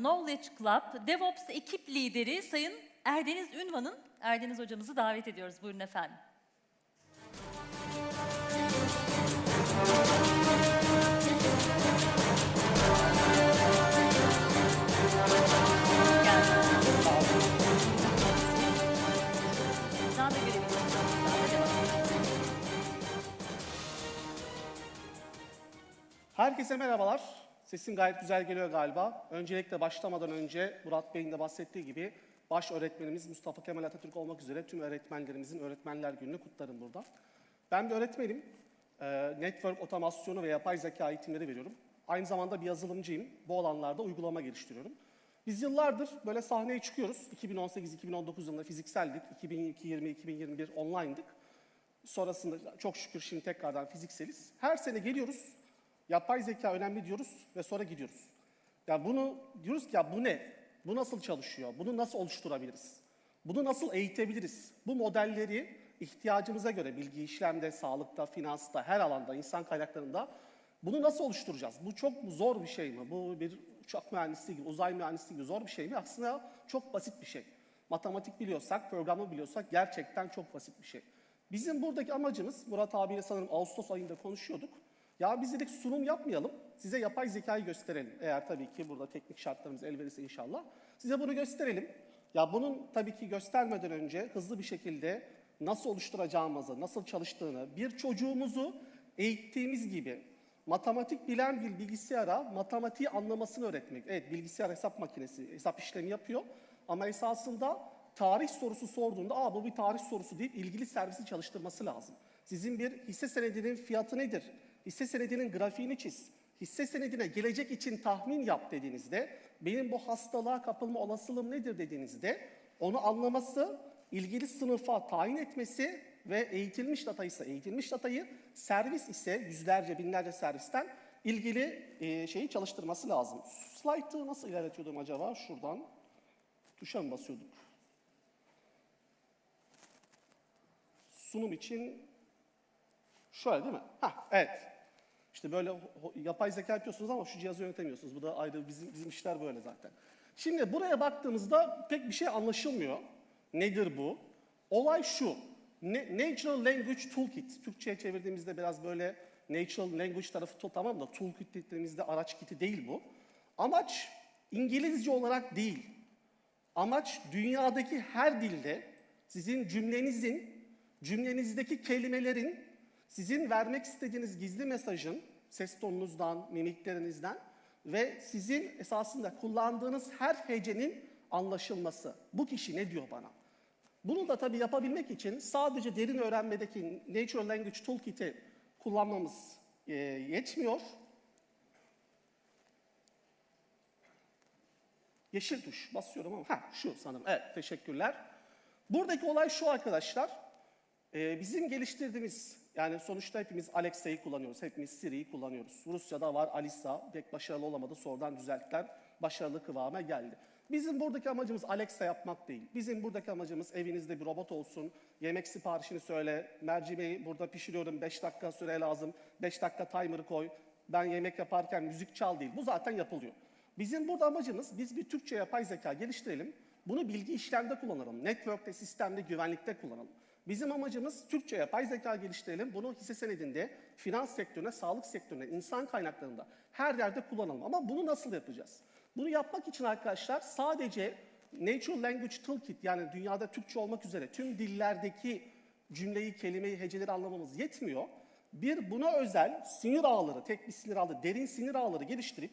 Knowledge Club DevOps ekip lideri Sayın Erdeniz Ünvan'ın Erdeniz hocamızı davet ediyoruz. Buyurun efendim. Herkese merhabalar. Sesim gayet güzel geliyor galiba. Öncelikle başlamadan önce Murat Bey'in de bahsettiği gibi baş öğretmenimiz Mustafa Kemal Atatürk olmak üzere tüm öğretmenlerimizin Öğretmenler Günü'nü kutlarım burada. Ben bir öğretmenim. Ee, Network otomasyonu ve yapay zeka eğitimleri veriyorum. Aynı zamanda bir yazılımcıyım. Bu alanlarda uygulama geliştiriyorum. Biz yıllardır böyle sahneye çıkıyoruz. 2018-2019 yılında fizikseldik. 2020-2021 online'dık. Sonrasında çok şükür şimdi tekrardan fizikseliz. Her sene geliyoruz. Yapay zeka önemli diyoruz ve sonra gidiyoruz. Ya bunu diyoruz ki ya bu ne? Bu nasıl çalışıyor? Bunu nasıl oluşturabiliriz? Bunu nasıl eğitebiliriz? Bu modelleri ihtiyacımıza göre bilgi işlemde, sağlıkta, finansta, her alanda, insan kaynaklarında bunu nasıl oluşturacağız? Bu çok zor bir şey mi? Bu bir uçak mühendisliği gibi, uzay mühendisliği gibi zor bir şey mi? Aslında çok basit bir şey. Matematik biliyorsak, programı biliyorsak gerçekten çok basit bir şey. Bizim buradaki amacımız, Murat abiyle sanırım Ağustos ayında konuşuyorduk. Ya biz dedik sunum yapmayalım, size yapay zekayı gösterelim. Eğer tabii ki burada teknik şartlarımız el verirse inşallah. Size bunu gösterelim. Ya bunun tabii ki göstermeden önce hızlı bir şekilde nasıl oluşturacağımızı, nasıl çalıştığını, bir çocuğumuzu eğittiğimiz gibi matematik bilen bir bilgisayara matematiği anlamasını öğretmek. Evet bilgisayar hesap makinesi, hesap işlemi yapıyor ama esasında tarih sorusu sorduğunda Aa, bu bir tarih sorusu deyip ilgili servisi çalıştırması lazım. Sizin bir hisse senedinin fiyatı nedir? Hisse senedinin grafiğini çiz. Hisse senedine gelecek için tahmin yap dediğinizde, benim bu hastalığa kapılma olasılığım nedir dediğinizde, onu anlaması, ilgili sınıfa tayin etmesi ve eğitilmiş dataysa eğitilmiş datayı, servis ise yüzlerce, binlerce servisten ilgili e, şeyi çalıştırması lazım. Slide'ı nasıl ilerletiyordum acaba? Şuradan tuşa mı basıyorduk? Sunum için şöyle değil mi? Hah, evet. İşte böyle yapay zeka yapıyorsunuz ama şu cihazı yönetemiyorsunuz. Bu da ayrı bizim, bizim işler böyle zaten. Şimdi buraya baktığımızda pek bir şey anlaşılmıyor. Nedir bu? Olay şu. Natural Language Toolkit. Türkçe'ye çevirdiğimizde biraz böyle Natural Language tarafı tamam da toolkit dediğimizde araç kiti değil bu. Amaç İngilizce olarak değil. Amaç dünyadaki her dilde sizin cümlenizin, cümlenizdeki kelimelerin sizin vermek istediğiniz gizli mesajın ses tonunuzdan, mimiklerinizden ve sizin esasında kullandığınız her hecenin anlaşılması. Bu kişi ne diyor bana? Bunu da tabii yapabilmek için sadece derin öğrenmedeki Natural Language Toolkit'i kullanmamız e, yetmiyor. Yeşil tuş basıyorum ama ha şu sanırım. Evet teşekkürler. Buradaki olay şu arkadaşlar. Ee, bizim geliştirdiğimiz yani sonuçta hepimiz Alexa'yı kullanıyoruz. Hepimiz Siri'yi kullanıyoruz. Rusya'da var Alisa. Pek başarılı olamadı. Sonradan düzelttiler. Başarılı kıvama geldi. Bizim buradaki amacımız Alexa yapmak değil. Bizim buradaki amacımız evinizde bir robot olsun. Yemek siparişini söyle. Mercimeği burada pişiriyorum. 5 dakika süre lazım. 5 dakika timer'ı koy. Ben yemek yaparken müzik çal değil. Bu zaten yapılıyor. Bizim burada amacımız biz bir Türkçe yapay zeka geliştirelim. Bunu bilgi işlemde kullanalım. Network'te, sistemde, güvenlikte kullanalım. Bizim amacımız Türkçe yapay zeka geliştirelim. Bunu hisse senedinde, finans sektörüne, sağlık sektörüne, insan kaynaklarında her yerde kullanalım. Ama bunu nasıl yapacağız? Bunu yapmak için arkadaşlar sadece Natural Language Toolkit yani dünyada Türkçe olmak üzere tüm dillerdeki cümleyi, kelimeyi, heceleri anlamamız yetmiyor. Bir buna özel sinir ağları, tek bir sinir ağları, derin sinir ağları geliştirip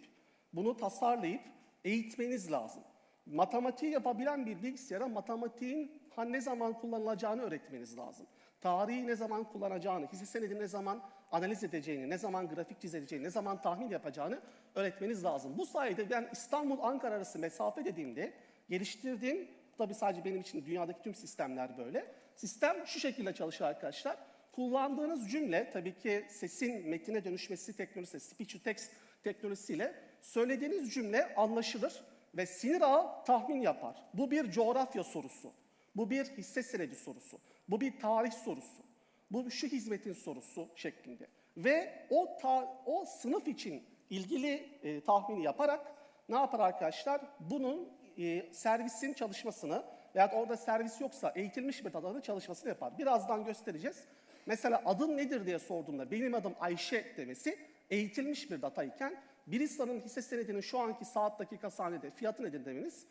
bunu tasarlayıp eğitmeniz lazım. Matematiği yapabilen bir bilgisayara matematiğin ha ne zaman kullanılacağını öğretmeniz lazım. Tarihi ne zaman kullanacağını, hisse senedi ne zaman analiz edeceğini, ne zaman grafik çizeceğini, ne zaman tahmin yapacağını öğretmeniz lazım. Bu sayede ben İstanbul-Ankara arası mesafe dediğimde geliştirdiğim, tabii sadece benim için dünyadaki tüm sistemler böyle. Sistem şu şekilde çalışıyor arkadaşlar. Kullandığınız cümle tabii ki sesin metine dönüşmesi teknolojisi, speech to text teknolojisiyle söylediğiniz cümle anlaşılır ve sinir ağı tahmin yapar. Bu bir coğrafya sorusu. Bu bir hisse senedi sorusu. Bu bir tarih sorusu. Bu şu hizmetin sorusu şeklinde. Ve o ta- o sınıf için ilgili e, tahmini yaparak ne yapar arkadaşlar? Bunun e, servisin çalışmasını veya orada servis yoksa eğitilmiş bir datanın çalışmasını yapar. Birazdan göstereceğiz. Mesela adın nedir diye sorduğumda benim adım Ayşe demesi eğitilmiş bir data iken Birisa'nın hisse senedinin şu anki saat dakika saniyede fiyatı nedir demeniz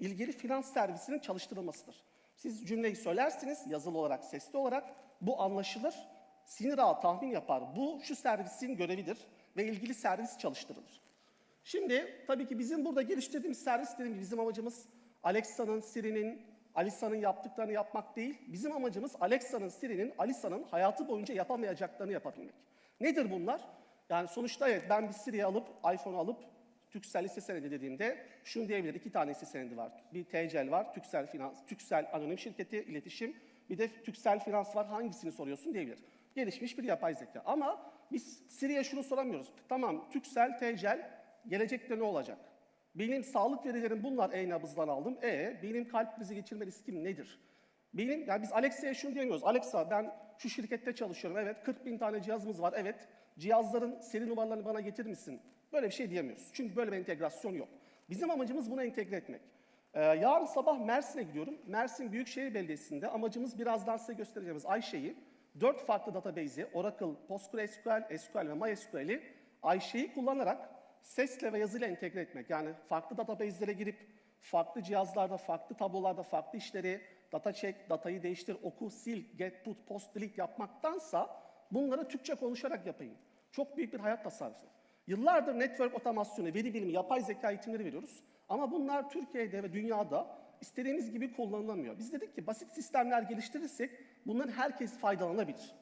ilgili finans servisinin çalıştırılmasıdır. Siz cümleyi söylersiniz yazılı olarak, sesli olarak bu anlaşılır. Sinir ağı tahmin yapar. Bu şu servisin görevidir ve ilgili servis çalıştırılır. Şimdi tabii ki bizim burada geliştirdiğimiz servis dediğim gibi bizim amacımız Alexa'nın, Siri'nin, Alisa'nın yaptıklarını yapmak değil. Bizim amacımız Alexa'nın, Siri'nin, Alisa'nın hayatı boyunca yapamayacaklarını yapabilmek. Nedir bunlar? Yani sonuçta evet ben bir Siri'yi alıp, iPhone alıp Türksel hisse senedi dediğimde şunu diyebilir. iki tane hisse senedi var. Bir TCL var, Türksel Finans, Türksel Anonim Şirketi, iletişim. Bir de Türksel Finans var. Hangisini soruyorsun diyebilir. Gelişmiş bir yapay zeka. Ama biz Siri'ye şunu soramıyoruz. Tamam Türksel, TCL gelecekte ne olacak? Benim sağlık verilerim bunlar e-nabızdan aldım. E benim kalp krizi geçirme riskim nedir? Benim, yani biz Alexa'ya şunu diyemiyoruz. Alexa ben şu şirkette çalışıyorum. Evet 40 bin tane cihazımız var. Evet cihazların seri numaralarını bana getirir misin? Böyle bir şey diyemiyoruz. Çünkü böyle bir entegrasyon yok. Bizim amacımız bunu entegre etmek. Ee, yarın sabah Mersin'e gidiyorum. Mersin Büyükşehir Belediyesi'nde amacımız birazdan size göstereceğimiz Ayşe'yi dört farklı database'i Oracle, PostgreSQL, SQL ve MySQL'i Ayşe'yi kullanarak sesle ve yazıyla entegre etmek. Yani farklı database'lere girip farklı cihazlarda, farklı tablolarda, farklı işleri data check, datayı değiştir, oku, sil, get, put, post, delete yapmaktansa bunları Türkçe konuşarak yapayım. Çok büyük bir hayat tasarrufu. Yıllardır network otomasyonu, veri bilimi, yapay zeka eğitimleri veriyoruz. Ama bunlar Türkiye'de ve dünyada istediğimiz gibi kullanılamıyor. Biz dedik ki basit sistemler geliştirirsek bundan herkes faydalanabilir.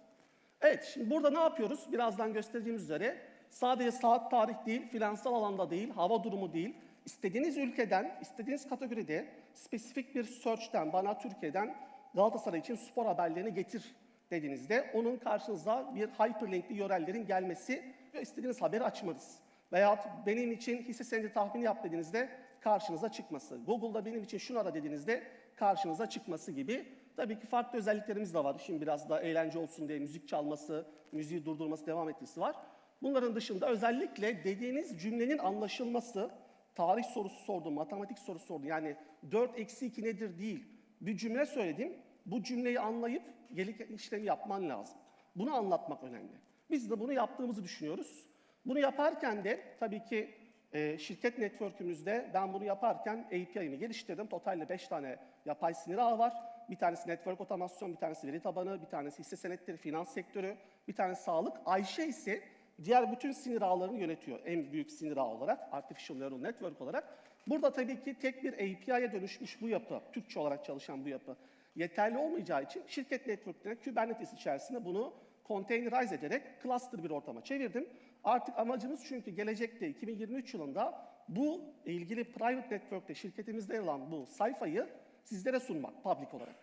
Evet, şimdi burada ne yapıyoruz? Birazdan göstereceğimiz üzere sadece saat tarih değil, finansal alanda değil, hava durumu değil, istediğiniz ülkeden, istediğiniz kategoride spesifik bir search'ten, bana Türkiye'den Galatasaray için spor haberlerini getir dediğinizde onun karşınıza bir hyperlinkli URL'lerin gelmesi istediğiniz haberi açmanız. Veyahut benim için hisse senedi tahmini yap dediğinizde karşınıza çıkması. Google'da benim için şunu ara dediğinizde karşınıza çıkması gibi. Tabii ki farklı özelliklerimiz de var. Şimdi biraz da eğlence olsun diye müzik çalması, müziği durdurması, devam etmesi var. Bunların dışında özellikle dediğiniz cümlenin anlaşılması, tarih sorusu sordum, matematik sorusu sordum. Yani 4 eksi 2 nedir değil. Bir cümle söyledim. Bu cümleyi anlayıp gelik işlemi yapman lazım. Bunu anlatmak önemli. Biz de bunu yaptığımızı düşünüyoruz. Bunu yaparken de tabii ki e, şirket network'ümüzde ben bunu yaparken API'mi geliştirdim. Totalde 5 tane yapay sinir ağı var. Bir tanesi network otomasyon, bir tanesi veri tabanı, bir tanesi hisse senetleri, finans sektörü, bir tanesi sağlık. Ayşe ise diğer bütün sinir ağlarını yönetiyor. En büyük sinir ağ olarak, Artificial Neural Network olarak. Burada tabii ki tek bir API'ye dönüşmüş bu yapı, Türkçe olarak çalışan bu yapı yeterli olmayacağı için şirket network'lerine Kubernetes içerisinde bunu containerize ederek cluster bir ortama çevirdim. Artık amacımız çünkü gelecekte 2023 yılında bu ilgili private network'te şirketimizde yer alan bu sayfayı sizlere sunmak public olarak.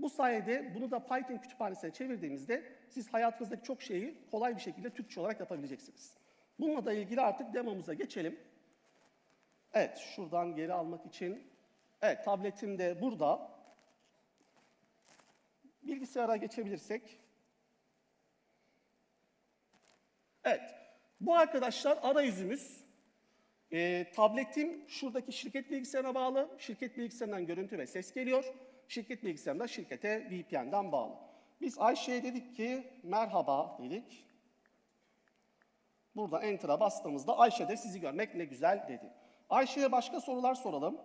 Bu sayede bunu da Python kütüphanesine çevirdiğimizde siz hayatınızdaki çok şeyi kolay bir şekilde Türkçe olarak yapabileceksiniz. Bununla da ilgili artık demomuza geçelim. Evet, şuradan geri almak için. Evet, tabletim de burada. Bilgisayara geçebilirsek. Evet, bu arkadaşlar arayüzümüz. E, tabletim şuradaki şirket bilgisayarına bağlı. Şirket bilgisayarından görüntü ve ses geliyor. Şirket bilgisayarında şirkete VPN'den bağlı. Biz Ayşe'ye dedik ki merhaba dedik. Burada Enter'a bastığımızda Ayşe de sizi görmek ne güzel dedi. Ayşe'ye başka sorular soralım.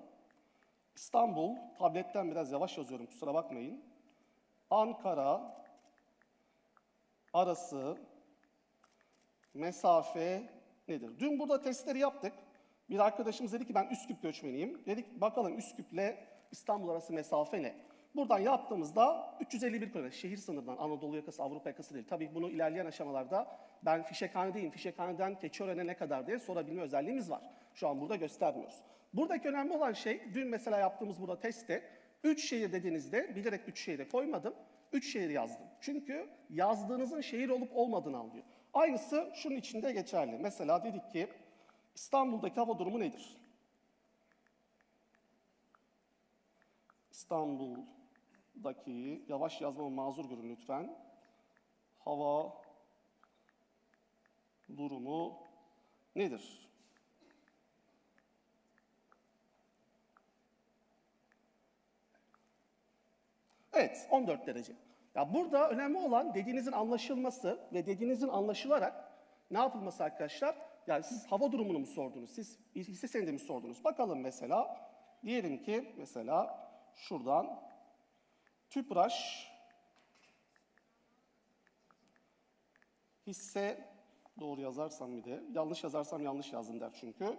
İstanbul, tabletten biraz yavaş yazıyorum kusura bakmayın. Ankara arası mesafe nedir? Dün burada testleri yaptık. Bir arkadaşımız dedi ki ben Üsküp göçmeniyim. Dedik bakalım Üsküp'le İstanbul arası mesafe ne? Buradan yaptığımızda 351 kilometre şehir sınırından Anadolu yakası Avrupa yakası değil. Tabii bunu ilerleyen aşamalarda ben fişekhanedeyim. Fişekhaneden Keçiören'e ne kadar diye sorabilme özelliğimiz var. Şu an burada göstermiyoruz. Buradaki önemli olan şey dün mesela yaptığımız burada testte Üç şehir dediğinizde bilerek üç şehire koymadım. Üç şehir yazdım. Çünkü yazdığınızın şehir olup olmadığını anlıyor. Aynısı şunun içinde geçerli. Mesela dedik ki İstanbul'daki hava durumu nedir? İstanbul'daki yavaş yazmamı mazur görün lütfen. Hava durumu nedir? Evet, 14 derece. Ya burada önemli olan dediğinizin anlaşılması ve dediğinizin anlaşılarak ne yapılması arkadaşlar? Yani siz hava durumunu mu sordunuz? Siz hisse senedi mi sordunuz? Bakalım mesela. Diyelim ki mesela şuradan TÜPRAŞ hisse doğru yazarsam bir de yanlış yazarsam yanlış yazdım der çünkü.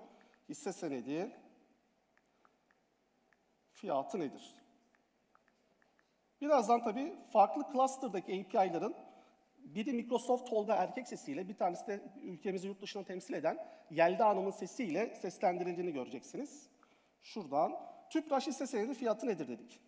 Hisse senedi fiyatı nedir? Birazdan tabii farklı cluster'daki API'ların biri Microsoft Tolga erkek sesiyle, bir tanesi de ülkemizi yurt dışına temsil eden Yelda Hanım'ın sesiyle seslendirildiğini göreceksiniz. Şuradan TÜPRAŞ hisse senedi fiyatı nedir dedik.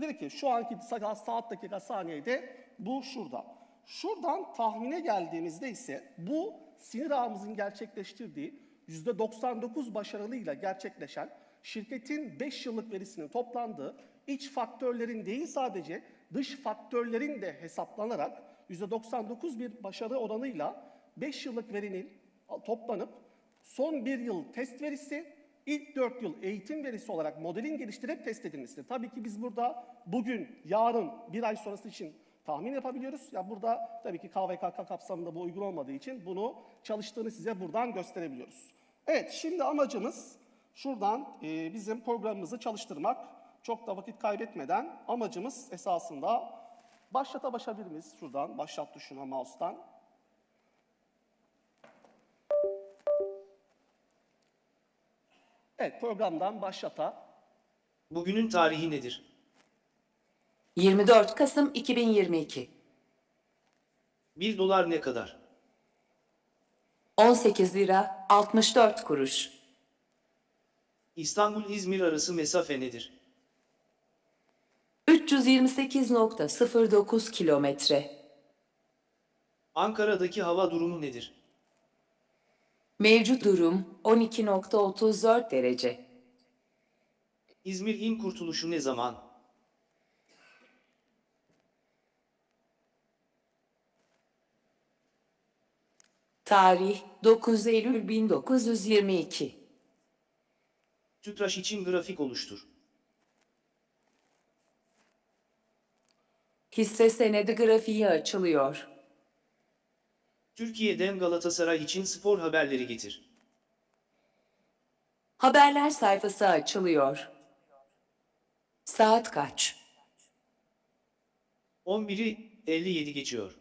Dedi ki şu anki sa- saat dakika saniyede bu şurada. Şuradan tahmine geldiğimizde ise bu sinir ağımızın gerçekleştirdiği %99 başarılıyla gerçekleşen şirketin 5 yıllık verisinin toplandığı iç faktörlerin değil sadece dış faktörlerin de hesaplanarak %99 bir başarı oranıyla 5 yıllık verinin toplanıp son bir yıl test verisi, ilk 4 yıl eğitim verisi olarak modelin geliştirip test edilmesidir. Tabii ki biz burada bugün, yarın, bir ay sonrası için tahmin yapabiliyoruz. Ya burada tabii ki KVKK kapsamında bu uygun olmadığı için bunu çalıştığını size buradan gösterebiliyoruz. Evet, şimdi amacımız şuradan e, bizim programımızı çalıştırmak. Çok da vakit kaybetmeden amacımız esasında başlata başabilir miyiz? Şuradan başlat tuşuna mouse'tan. Evet, programdan başlata. Bugünün tarihi nedir? 24 Kasım 2022 1 dolar ne kadar? 18 lira 64 kuruş İstanbul-İzmir arası mesafe nedir? 328.09 kilometre Ankara'daki hava durumu nedir? Mevcut durum 12.34 derece İzmir İl kurtuluşu ne zaman? Tarih 9 Eylül 1922 TÜPRAŞ için grafik oluştur. Hisse senedi grafiği açılıyor. Türkiye'den Galatasaray için spor haberleri getir. Haberler sayfası açılıyor. Saat kaç? 11'i 57 geçiyor.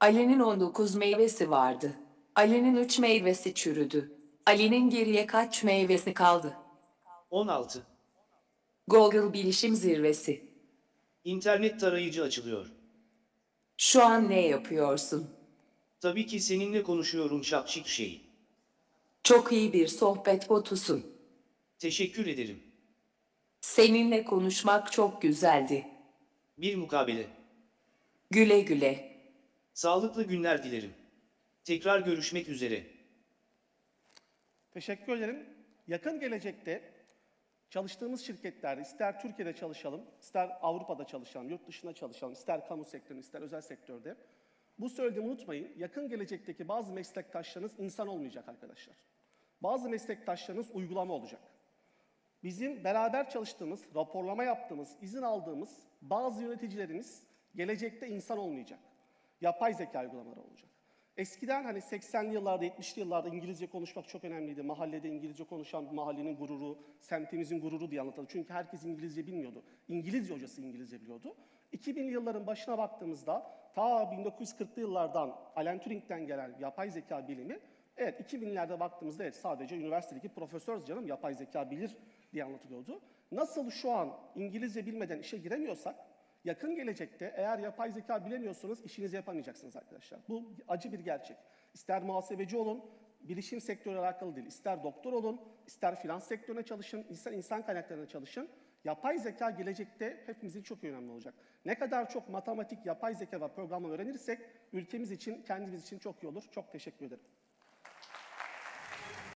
Ali'nin 19 meyvesi vardı. Ali'nin 3 meyvesi çürüdü. Ali'nin geriye kaç meyvesi kaldı? 16. Google Bilişim Zirvesi. İnternet tarayıcı açılıyor. Şu an ne yapıyorsun? Tabii ki seninle konuşuyorum şapşik şey. Çok iyi bir sohbet botusun. Teşekkür ederim. Seninle konuşmak çok güzeldi. Bir mukabele. Güle güle. Sağlıklı günler dilerim. Tekrar görüşmek üzere. Teşekkür ederim. Yakın gelecekte çalıştığımız şirketler, ister Türkiye'de çalışalım, ister Avrupa'da çalışalım, yurt dışında çalışalım, ister kamu sektöründe, ister özel sektörde. Bu söylediğimi unutmayın. Yakın gelecekteki bazı meslektaşlarınız insan olmayacak arkadaşlar. Bazı meslektaşlarınız uygulama olacak. Bizim beraber çalıştığımız, raporlama yaptığımız, izin aldığımız bazı yöneticilerimiz gelecekte insan olmayacak. Yapay zeka uygulamaları olacak. Eskiden hani 80'li yıllarda, 70'li yıllarda İngilizce konuşmak çok önemliydi. Mahallede İngilizce konuşan mahallenin gururu, semtimizin gururu diye anlatıldı. Çünkü herkes İngilizce bilmiyordu. İngilizce hocası İngilizce biliyordu. 2000'li yılların başına baktığımızda ta 1940'lı yıllardan Alan Turing'den gelen yapay zeka bilimi Evet 2000'lerde baktığımızda evet sadece üniversitedeki profesör canım yapay zeka bilir diye anlatılıyordu. Nasıl şu an İngilizce bilmeden işe giremiyorsak yakın gelecekte eğer yapay zeka bilemiyorsanız işinizi yapamayacaksınız arkadaşlar. Bu acı bir gerçek. İster muhasebeci olun, bilişim sektörü alakalı değil. İster doktor olun, ister finans sektörüne çalışın, ister insan kaynaklarına çalışın. Yapay zeka gelecekte hepimizin çok önemli olacak. Ne kadar çok matematik, yapay zeka ve programı öğrenirsek ülkemiz için, kendimiz için çok iyi olur. Çok teşekkür ederim.